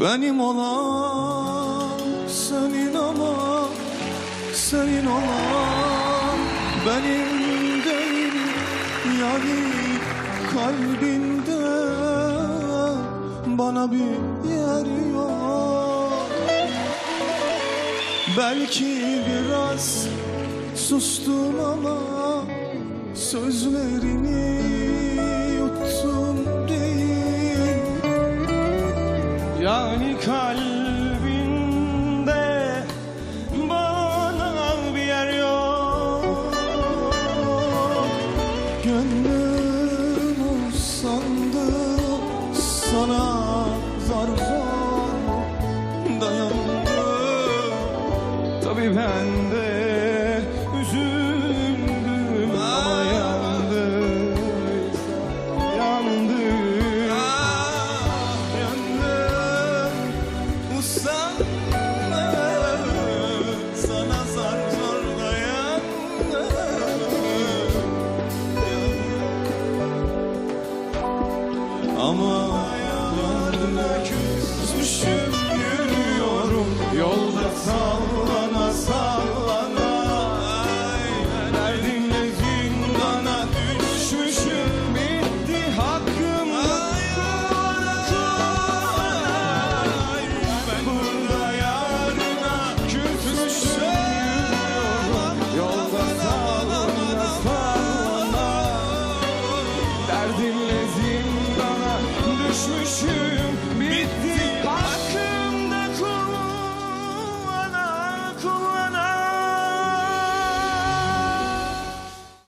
Benim olan senin ama senin olan benim değil. Yani kalbinde bana bir yer yok. Belki biraz sustum ama sözlerini Yani kalbinde bana bir yer yok. Gönlüm usandı sana zar zor dayandı. Tabi ben de üzüldüm Ama yalan dökülmüşüm 失去